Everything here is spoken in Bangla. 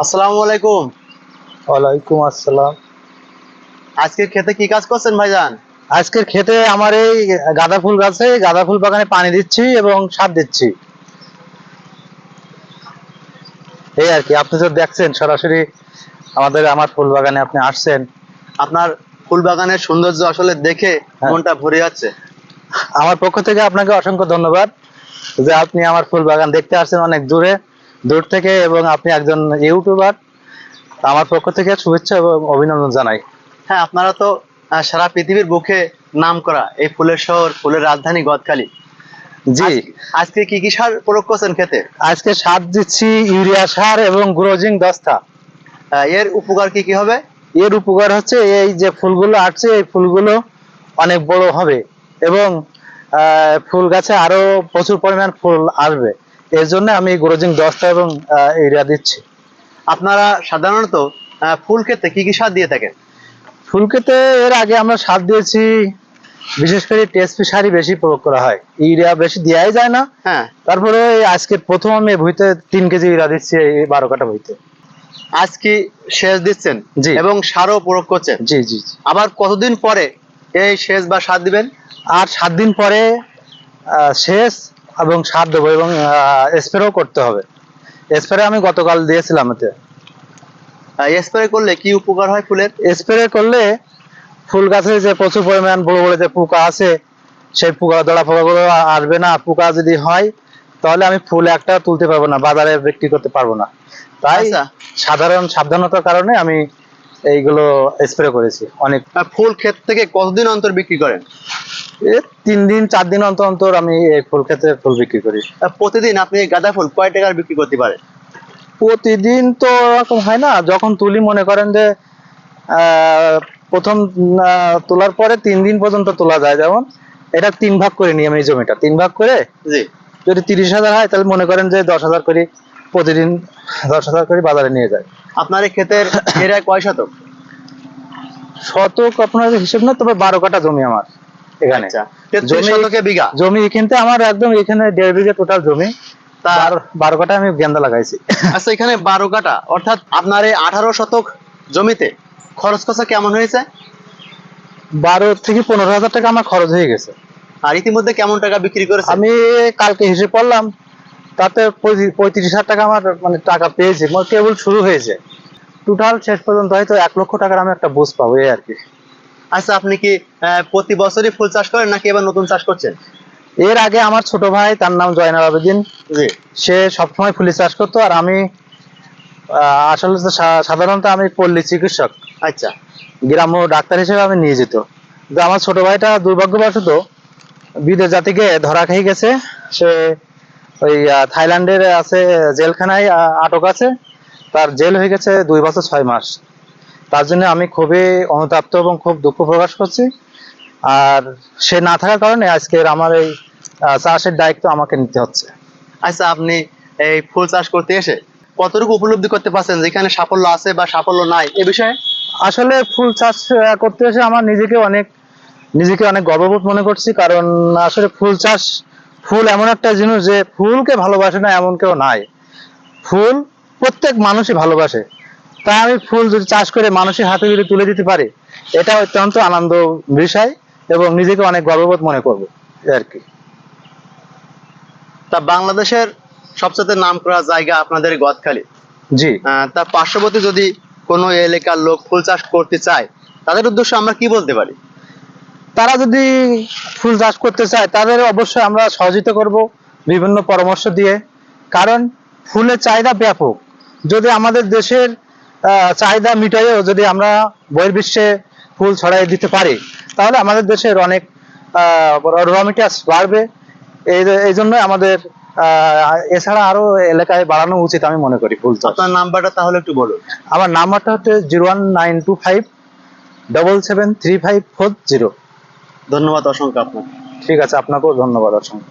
আসসালামু আলাইকুম। ওয়ালাইকুম আসসালাম। আজকের খেতে কি কাজ করছেন ভাইজান? আজকের খেতে আমার এই গাঁদা ফুল গাছে গাঁদা ফুল বাগানে পানি দিচ্ছি এবং সার দিচ্ছি। এই আর কি আপনি তো দেখছেন সরাসরি আমাদের আমার ফুল বাগানে আপনি আসছেন। আপনার ফুল বাগানের সৌন্দর্য আসলে দেখে হ্যাঁ। মনটা ভরে যাচ্ছে। আমার পক্ষ থেকে আপনাকে অসংখ্য ধন্যবাদ যে আপনি আমার ফুল বাগান দেখতে আসছেন অনেক দূরে। দূর থেকে এবং আপনি একজন ইউটিউবার আমার পক্ষ থেকে শুভেচ্ছা এবং অভিনন্দন জানাই। হ্যাঁ আপনারা তো সারা পৃথিবীর বুকে নাম করা এই ফুলের শহর ফুলের রাজধানী গদখালি। জি। আজকে কি কি সার প্রয়োগ করছেন খেতে? আজকে সার দিচ্ছি ইউরিয়া সার এবং গ্রোজিং দস্তা। এর উপকার কি কি হবে? এর উপকার হচ্ছে এই যে ফুলগুলো আসছে এই ফুলগুলো অনেক বড় হবে এবং ফুল গাছে আরও প্রচুর পরিমাণ ফুল আসবে। এর জন্য আমি গ্রোজিং দস্তা এবং ইউরিয়া দিচ্ছি। আপনারা সাধারণত ফুল খেতে কি কি সার দিয়ে থাকেন? ফুল ক্ষেতে এর আগে আমরা সার দিয়েছি বিশেষ করে টেসপি সারই বেশি প্রয়োগ করা হয়। ইউরিয়া বেশি দেওয়াই যায় না। হ্যাঁ। তারপরে আজকে প্রথম আমি ভুইতে তিন কেজি ইউরিয়া দিচ্ছি এই বারো কাটা ভুইতে। আজ কি সেচ দিচ্ছেন? জি। এবং সারও প্রয়োগ করছেন? জি জি। আবার কতদিন পরে এই সেচ বা সার দিবেন? আর সাত দিন পরে আহ, শেষ এবং সার দেবো এবং স্প্রেও করতে হবে। স্প্রে আমি গতকাল দিয়েছিলাম এতে। স্প্রে করলে কি উপকার হয় ফুলের? স্প্রে করলে ফুল গাছে যে প্রচুর পরিমাণ বড় বড় যে পোকা আছে সেই পোকা দড়া পোকাগুলো আসবে না। পোকা যদি হয় তাহলে আমি ফুল একটা তুলতে পারব না বাজারে বিক্রি করতে পারব না। তাই আচ্ছা। সাধারণ সাবধানতার কারণে আমি এইগুলো স্প্রে করেছি। অনেক ফুল ক্ষেত থেকে কতদিন অন্তর বিক্রি করেন? তিন দিন চার দিন অন্তর অন্তর আমি এই ফুল ক্ষেত্রে ফুল বিক্রি করি। প্রতিদিন আপনি গাঁদা ফুল কয় টাকার বিক্রি করতে পারেন? প্রতিদিন তো ওরকম হয় না যখন তুলি মনে করেন যে প্রথম তোলার পরে তিন দিন পর্যন্ত তোলা যায়। যেমন এটা তিন ভাগ করে নিই আমি এই জমিটা। তিন ভাগ করে জি। যদি তিরিশ হাজার হয় তাহলে মনে করেন যে দশ হাজার করে প্রতিদিন দশ হাজার করে বাজারে নিয়ে যায়। আপনার এই ক্ষেতের এরিয়া কয় শতক? শতক আপনার হিসেব না তবে বারো কাটা জমি আমার। এখানে। আচ্ছা। শতকে বিঘা। জমি এখানতে আমার একদম এখানে দেড় বিঘে টোটাল জমি। তা বারো- কাটা আমি গেন্দা লাগাইছি। আচ্ছা এখানে বারো কাটা অর্থাৎ আপনার এই আঠারো শতক জমিতে খরচ খরচা কেমন হয়েছে? বারো থেকে পনেরো হাজার টাকা আমার খরচ হয়ে গেছে। আর ইতিমধ্যে কেমন টাকা বিক্রি করেছে আমি কালকে হিসেব করলাম তাতে পঁয়ত্রিশ- পঁয়ত্রিশ হাজার টাকা আমার মানে টাকা পেয়েছি। কেবল শুরু হয়েছে। টোটাল শেষ পর্যন্ত হয়তো এক লক্ষ টাকার আমি একটা বুঝ পাবো এই আর কি। আচ্ছা আপনি কি প্রতি বছরই ফুল চাষ করেন নাকি এবার নতুন চাষ করছেন? এর আগে আমার ছোট ভাই তার নাম জয়নাল আবেদিন জি। সে সবসময় ফুলের চাষ করতো আর আমি আসলে সাধারণত আমি পল্লী চিকিৎসক। আচ্ছা। গ্রাম্য ডাক্তার হিসেবে আমি নিয়োজিত। কিন্তু আমার ছোট ভাইটা দুর্ভাগ্যবশত বিদেশ জাতিকে ধরা খেয়ে গেছে। সে ওই থাইল্যান্ডের আছে জেলখানায় আটক আছে। তার জেল হয়ে গেছে দুই বছর ছয় মাস। তার জন্য আমি খুবই অনুতাপ্ত এবং খুব দুঃখ প্রকাশ করছি। আর সে না থাকার কারণে আজকের আমার এই চাষের দায়িত্ব আমাকে নিতে হচ্ছে। আচ্ছা আপনি এই ফুল চাষ করতে এসে কতটুকু উপলব্ধি করতে পারছেন? যেখানে সাফল্য আছে বা সাফল্য নাই এ বিষয়ে? আসলে ফুল চাষ করতে এসে আমার নিজেকে অনেক নিজেকে অনেক গর্ববোধ মনে করছি। কারণ আসলে ফুল চাষ ফুল এমন একটা জিনিস যে ফুলকে ভালোবাসে না এমন কেউ নাই। ফুল প্রত্যেক মানুষই ভালোবাসে। তাই আমি ফুল যদি চাষ করে মানুষের হাতে যদি তুলে দিতে পারি এটা অত্যন্ত আনন্দ বিষয় এবং নিজেকে অনেক গর্ববোধ মনে করব আর কি। তা বাংলাদেশের সবচেয়ে নাম করা জায়গা আপনাদের গদখালি। জি। তার পার্শ্ববর্তী যদি কোনো এলাকার লোক ফুল চাষ করতে চায় তাদের উদ্দেশ্যে আমরা কি বলতে পারি? তারা যদি ফুল চাষ করতে চায় তাদের অবশ্যই আমরা সহযোগিতা করব বিভিন্ন পরামর্শ দিয়ে। কারণ ফুলের চাহিদা ব্যাপক। যদি আমাদের দেশের চাহিদা মিটাইও যদি আমরা বহির্বিশ্বে ফুল ছড়াই দিতে পারি তাহলে আমাদের দেশের অনেক র মেটেরিয়ালস বাড়বে। এই এই জন্য আমাদের এছাড়া আরও এলাকায় বাড়ানো উচিত আমি মনে করি ফুল চাষ। আপনার নাম্বারটা তাহলে একটু বলুন। আমার নাম্বারটা হচ্ছে zero one nine two five double seven three five four zero. ধন্যবাদ অসংখ্য আপনাকে। ঠিক আছে আপনাকেও ধন্যবাদ অসংখ্য।